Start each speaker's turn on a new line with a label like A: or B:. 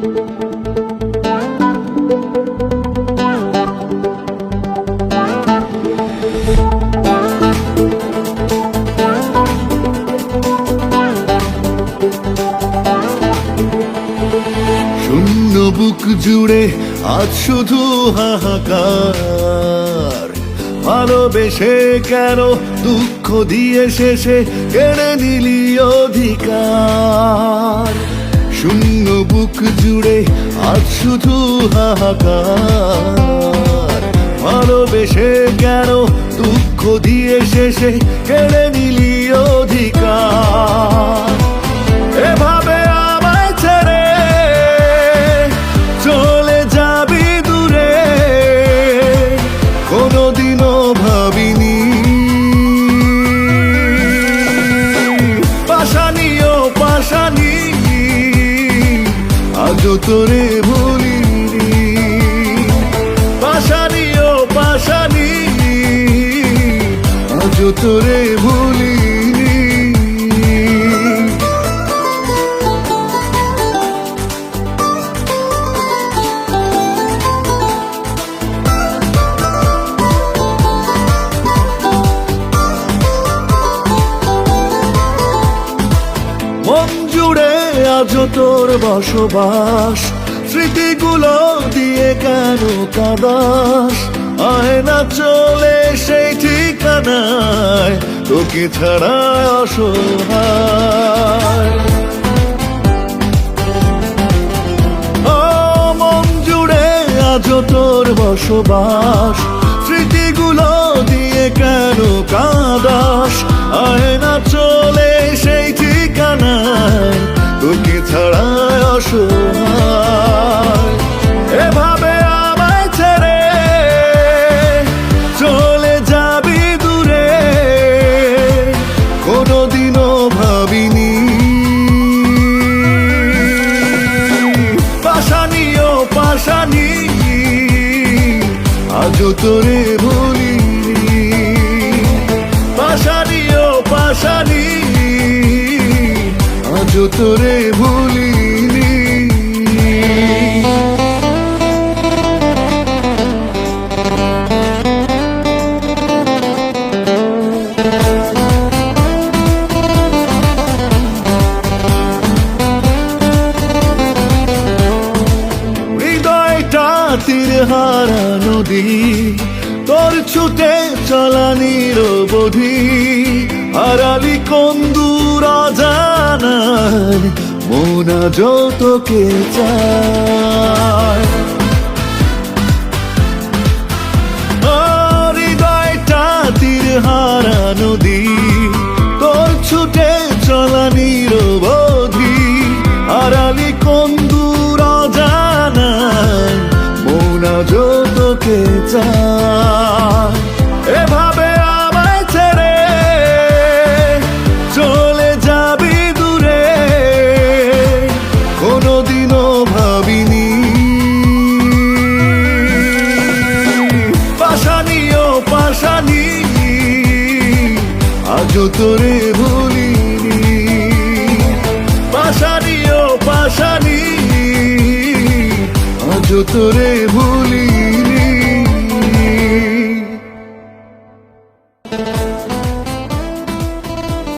A: শূন্য বুক জুড়ে আজ শুধু হাহাকার। ভালোবেসে কেন দুঃখ দিয়ে শেষে কেড়ে নিলি অধিকার? শূন্য বুক আজ শুধু হাহাকার। ভালোবেসে কেন দুঃখ দিয়ে শেষে কেড়ে নিলি অধিকার? আজও তোরে ভুলিনি। পাশানি ও পাশানি আজও তোরে ভুলিনি। আজ তোর বসবাস। স্মৃতিগুলো দিয়ে কেন কাদাস? আয় না চলে সেই ঠিকানায়, তোকে ছাড়া অসহায়। জুড়ে তোর বসবাস। স্মৃতিগুলো দিয়ে কেন কাদাস? পাশানি আজ তোরে ভুলি পাশানি ও পাশানি আজও তোরে ভুলিনি হৃদয়টা তীর হারা নদী তোর ছুটে চলা নিরবধি হারালি কন্দুর জানায় মোনা যতকে চায়। চায় এভাবে আমায় ছেড়ে চলে যাবি দূরে। কোনোদিনও ভাবিনি। পাশানি ও পাশানি আজও তোরে ভুলিনি। পাশানি ও পাশানি আজও তোরে ভুলিনি।